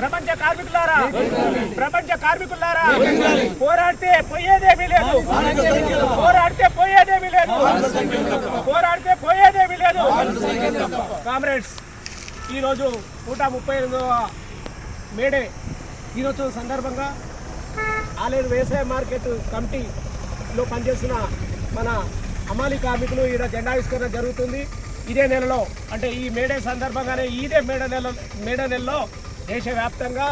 ప్రపంచ కార్మికులారా. ప్రపంచ కార్మికులారా. పోరాడితే పోయేదేమీ లేదు. పోరాడితే పోయేదేమీ లేదు. పోరాడితే పోయేదేమీ లేదు. కామ్రేడ్స్ ఈరోజు నూట ముప్పై ఎనిమిదవ మేడే. ఈరోజు సందర్భంగా ఆలేరు వ్యవసాయ మార్కెట్ కమిటీలో పనిచేసిన మన అమాలి కార్మికులు ఈడ జెండావిష్కరణ జరుగుతుంది. ఇదే నెలలో అంటే ఈ మేడే సందర్భంగానే ఇదే మేడ నెల మేడ నెలలో దేశవ్యాప్తంగా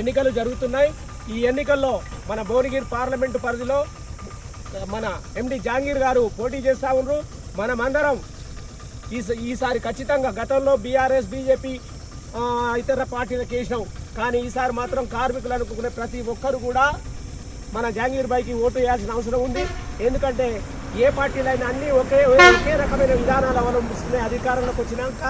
ఎన్నికలు జరుగుతున్నాయి. ఈ ఎన్నికల్లో మన భువనగిరి పార్లమెంటు పరిధిలో మన ఎండి జాంగీర్ గారు పోటీ చేస్తూ ఉన్నారు మనమందరం ఈ ఈసారి ఖచ్చితంగా గతంలో బీఆర్ఎస్ బీజేపీ ఇతర పార్టీలకు వేసినాం కానీ ఈసారి మాత్రం కార్మికులు అనుకునే ప్రతి ఒక్కరు కూడా మన జాంగీర్ బైకి ఓటు వేయాల్సిన అవసరం ఉంది. ఎందుకంటే ఏ పార్టీలైనా అన్నీ ఒకే ఒకే రకమైన విధానాలు అవలంబిస్తున్నాయి. అధికారంలోకి వచ్చినాక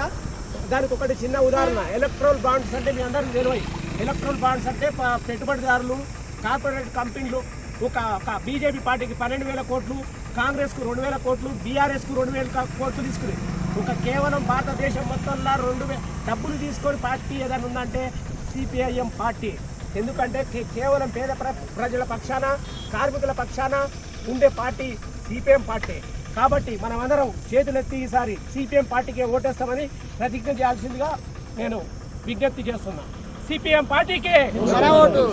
దానికి ఒకటి చిన్న ఉదాహరణ. ఎలక్ట్రోల్ బాండ్స్ అంటే మీ అందరూ తెలివై. ఎలక్ట్రోల్ బాండ్స్ అంటే పెట్టుబడిదారులు కార్పొరేట్ కంపెనీలు ఒక బీజేపీ పార్టీకి పన్నెండు వేల కోట్లు కాంగ్రెస్కు రెండు వేల కోట్లు బీఆర్ఎస్కు రెండు వేల కోట్లు తీసుకుని. ఒక కేవలం భారతదేశం మొత్తంలో రెండు డబ్బులు తీసుకొని పార్టీ ఏదైనా ఉందంటే సిపిఐఎం పార్టీ. ఎందుకంటే కేవలం పేద ప్ర- ప్రజల పక్షాన కార్మికుల పక్షాన ఉండే పార్టీ సిపిఎం పార్టీ. కాబట్టి మనమందరం చేతులెత్తి ఈసారి సిపిఎం పార్టీకి ఓటేస్తామని ప్రతిజ్ఞ చేయాల్సిందిగా నేను విజ్ఞప్తి చేస్తున్నా. సిపిఎం పార్టీకి!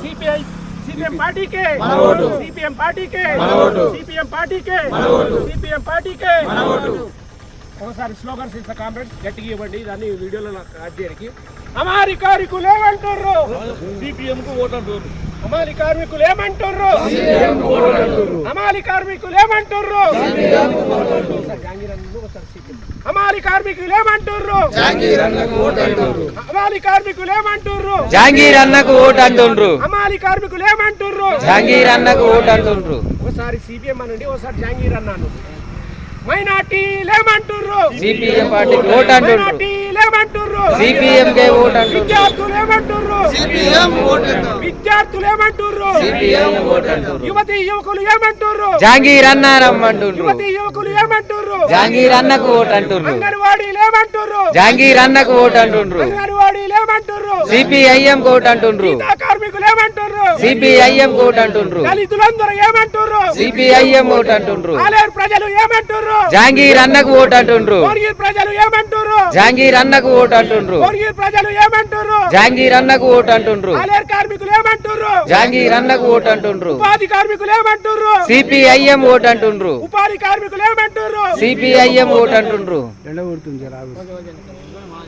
సిపిఐ సిపిఎం పార్టీకి! సిపిఎం పార్టీకి! సిపిఎం పార్టీకి! సిపిఎం పార్టీకి! ఒకసారి స్లోగన్స్ ఇస్తా కామెంట్స్ గట్టిగా ఇవ్వండి. దాన్ని వీడియోలో నాకు యాడ్ చేయడానికి. అమారి కార్మికులు ఏమంటారు సిపిఎం కు ఓటు అంటారు అమాలి కార్మికులు ఏమంటారు అమాలి కార్మికులు ఏమంటారు. అమాలి కార్మికులు ఏమంటారు అమాలి కార్మికులు ఏమంటారు జాంగీర్ అన్నకు ఓటు అంటుండ్రు అమాలి కార్మికులు ఏమంటారు జాంగీర్ అన్నకు ఓటు అంటుండ్రు ఒకసారి సిపిఎం అనండి ఒకసారి జాంగీర్ అన్నాను మైనార్టీలు ఏమంటారు సిపిఎం పార్టీకి ఓటు అంటుండ్రు మైనార్టీలు ఏమంటారు సిపిఎం కే ఓటు అంటుండ్రు విద్యార్థులు ఏమంటారు విద్యార్థులు ఏమంటారు సిపిఎం ఓటు అంటుండ్రు యువతి యువకులు ఏమంటారు జాంగీర్ అన్న రమ్మంటుండ్రు యువతి యువకులు ఏమంటారు జాంగీర్ అన్నకు ఓటు అంటుండ్రు అంగన్వాడీలు ఏమంటారు జాంగీర్ అన్నకు ఓటు అంటుండ్రు అంగన్వాడీలు ఏమంటారు సిపిఐఎం ఓటు అంటుండ్రు సిపిఐఎం ఓటు అంటుండ్రు. దళితులందరూ ఏమంటారు సిపిఐఎం ఓటు అంటుండ్రు. ఆలేరు ప్రజలు ఏమంటారు జాంగీర్ అన్నకు ఓటు అంటుండ్రు. ప్రజలు జాంగీర్ అన్నకు ఓటు అంటుండ్రు. ప్రజలు ఏమంటారు జాంగీర్ అన్నకు ఓటు అంటుండ్రు. ఆలేరు కార్మికులు ఏమంటారు జాంగీర్ అన్నకు ఓటు అంటుండ్రు. ఉపాధి కార్మికులు ఏమంటారు సిపిఐఎం ఓటు అంటుండ్రు. ఉపాధి కార్మికులు ఏమంటారు సిపిఐఎం ఓటు అంటుండ్రు.